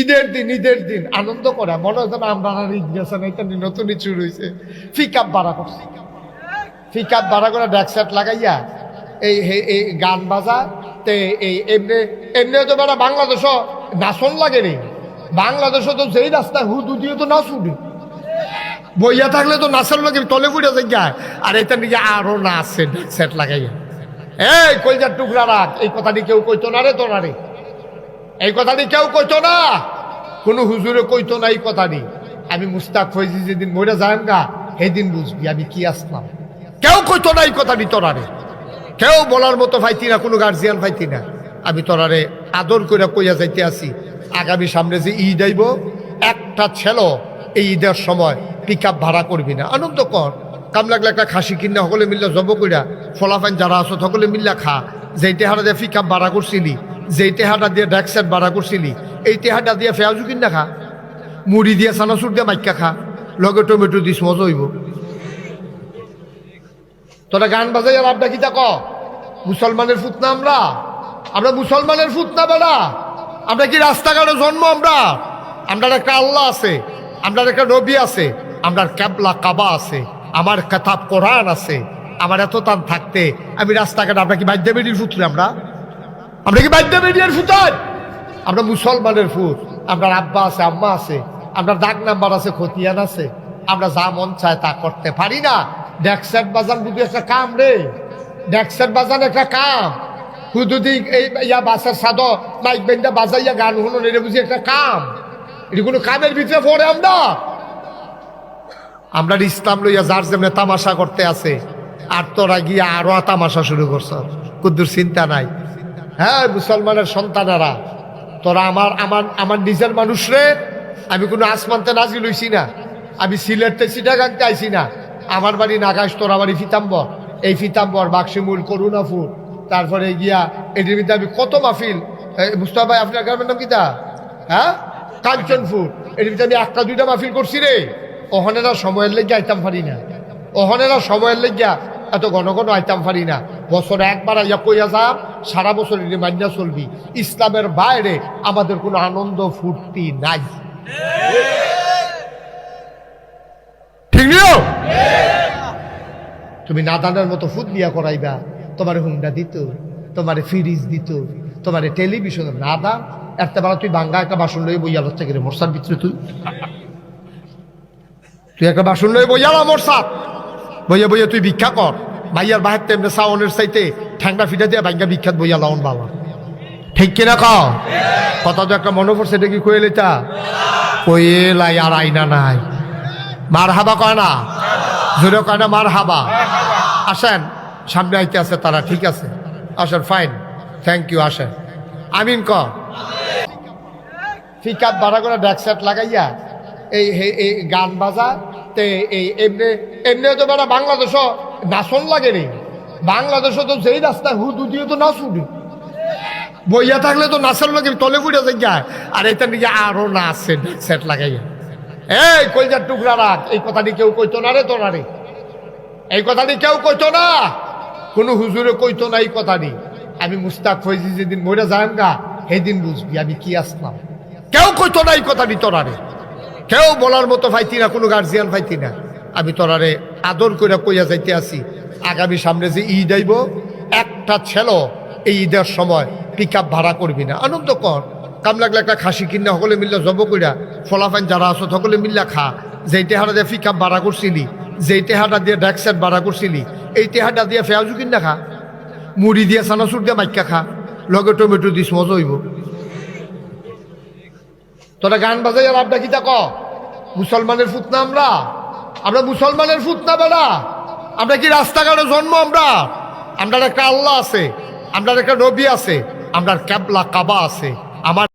ঈদের দিন ঈদের দিন আনন্দ করে। মনে না আমরা ঈদ গেছে না, এটা নতুনই শুরু হয়েছে পিক আপ ভাড়া করছে। পিক আপ ভাড়া করে ড্যাক সেট লাগাইয়া এই এই গান বাজা, তে এই এমনি এমনি তো বেড়া বাংলাদেশও নাচন লাগে রে। বাংলাদেশও তো যেই রাস্তায় হুদু দিয়ে তো নাচ উঠে। বইয়া থাকলে তো নাচের লোক তলে ফুটে যায় আর এটা নিজে আরও নাচছে সেট লাগাইয়া। এই কইজার টুকরা রাখ। এই কথাটি কেউ কইতো না রে তোরা রে। এই কথাটি কেউ কইতো না। কোনো হুজুরে কইতো না এই কথাটি। আমি মুস্তাক ফৈজি যেদিন মরে যান গা সেদিন বুঝবি আমি কি আসলাম। কেউ কইতো না এই কথাটি তোরারে। কেউ বলার মতো পাইতি না, কোনো গার্জিয়ান পাইতি না। আমি তোরারে আদর করে কইয়া যাইতে আসি। আগামী সামনে যে ঈদ আইব, একটা ছেলে এই ঈদের সময় পিক ভাড়া করবি না। আনন্দ কর। কাম লাগলে একটা খাসি কিনা, সকলে মিললে জব কইরা ফলাফাইন যারা আছো, সকলে মিললে খা। যেই টেহাটা দিয়ে পিক ভাড়া করছিলি যেই টেহাটা দিয়ে ড্যাকসেট ভাড়া করছিলি, এই টেহাটা দিয়ে ফেয়াজু কিনা খা? মুড়ি দিয়ে চানাচুর দিয়ে মাইকা খা। লগে টমেটো দিস মজা হইব। তোরা গান বাজাই আর আপনার কিতা ক মুসলমানের ফুত না আমরা? আমরা মুসলমানের ফুত না বেড়া। আমরা কি রাস্তাঘাটে জন্ম আমরা? আমরা একটা আল্লাহ আছে আমরা একটা নবী আছে আমরা ক্যাবলা কাবা আছে, আমার কাতাব কোরআন আছে, আমার এত তান থাকতে আমি রাস্তাঘাটে আমরা কি বাদ্য বেডির ফুত আমরা? আমরা কি বাদ্য বেডিয়ার ফুতার? আমরা মুসলমানের ফুত আপনার আব্বা আছে, আম্মা আছে আপনার ডাক নাম্বার আছে, খতিয়ান আছে, আমরা যা মন চায় তা করতে পারি না। ডেক্সেট বাজান বুঝি একটা কাম রে। ডেক্সেট বাজান একটা কাম। হুদুদি এই ইয়া বাসার সাদ, মাইক বেন্দা বাজাইয়া গান শুনুন এটা বুঝি একটা কাম। এটা কোনো কামের ভিতরে পড়ে আমরা। আমরা ইসলাম লইয়া যার যেমন তামাশা করতে আছে, আর তোরা গিয়ে আরও তামাশা শুরু করছ। কুদ্দুর চিন্তা নাই। হ্যাঁ মুসলমানের সন্তানেরা। তোরা আমার আমার আমার নিজের মানুষ রে। আমি কোনো আসমানতে নাজি লইছি না। আমি সিলেটতে সিটাগাংতে আইছি না। আমার বাড়ি নাগাস তোরা বাড়ি ফিতাম্বর। এই ফিতাম্বর, বাক্সিমুল, করুণাফুর। তারপরে গিয়া এটির মধ্যে আমি কত মাহফিল। মুস্তাফা ভাই, আপনার গ্রামের নাম কিতা হ্যাঁ? কাঞ্চনপুর এটির মধ্যে আমি একটা, দুইটা মাহফিল করছি রে। ওখানেরা সময়ের লেগে আইতাম পারি না। ওখানেরা সময়ের লেগিয়া এত ঘন ঘন আইতাম পারি না। বছরে একবার আইয়া যাম সারা বছর মান্যা চলবি। ইসলামের বাইরে আমাদের কোনো আনন্দ ফুর্তি নাই। ঠিক তুমি নাদানের মতো ফুট বিয়া করাইবা, তোমার হুন্ডা দিত, তোমার ফ্রিজ দিত, তোমার টেলিভিশন নাদা একটা বেলা তুই বাঙ্গা একটা বাসন লই বইয়া হচ্ছে গেলে মশার ভিতরে তুই? তুই একটা বাসন লই বইয়া আমার সাথ বইয়া বইয়া তুই ভিক্ষা কর। ভাইয়ার বাহের তেমনি সাউনের চাইতে ঠ্যাংটা ফিটা দিয়ে ভাইয়া বিখ্যাত বইয়া লাউন বাবা। ঠিক কিনা ক কথা তো একটা মনে পড়ছে, এটা কি কয়ে লেতা কয়ে লাই আর আইনা নাই। মার হাবা কয় না? জোরে কয় না মার হাবা আসেন, সামনে আইতে আছে তারা, ঠিক আছে। আসেন ফাইন থ্যাংক ইউ আসেন। আমিন ক? আপ ভাড়া করে ড্যাক সেট লাগাইয়া এই গান বাজা, তে এই এমনি এমনি তো বেড়া বাংলাদেশও নাচন লাগে রে বাংলাদেশও তো যেই রাস্তায় হুদু দিয়ে তো নাচ উঠে। বইয়া থাকলে তো নাচের লোক তলে ফুটে যায় আর এটা নিয়ে নাচছে ড্যাক সেট লাগাইয়া। এই কইজার টুকরা রাখ। এই কথাটি কেউ কইতো না রে তোরা রে। এই কথাটি কেউ কইতো না। কোনো হুজুরে কইতো না এই কথাটি। আমি মুস্তাক ফৈজি যেদিন মরে যান গা সেদিন বুঝবি আমি কি আসলাম। কেউ কইতো না এই কথাটি তোরারে কেউ বলার মতো পাইতি না, কোনো গার্জিয়ান পাইতি না। আমি তোরারে আদর করে কইয়া যাইতে আসি। আগামী সামনে যে ঈদ আইব, একটা ছেলে এই ঈদের সময় পিক ভাড়া করবি না। আনন্দ কর। কাম লাগলে একটা খাসি কিনা, সকলে মিললে জব কইরা ফলাফাইন যারা আছো সকলে মিললে খা। যেই টেহাটা দিয়ে পিক ভাড়া করছিলি, যেই টেহাটা দিয়ে ড্যাকসেট ভাড়া করছিলি, এই টেহাটা দিয়ে ফেয়াজু কিনা খা। মুড়ি দিয়ে চানাচুর দিয়ে মাইকা খা। লগে টমেটো দিস, মজা হইব। তোরা গান বাজাই আর আপনার কিতা ক? মুসলমানের ফুত না আমরা। আমরা মুসলমানের ফুত বেড়া। আমরা কি রাস্তাঘাটে জন্ম আমরা? আমরা একটা আল্লাহ আছে আমরা একটা নবী আছে আমরা ক্যাবলা কাবা আছে। আমার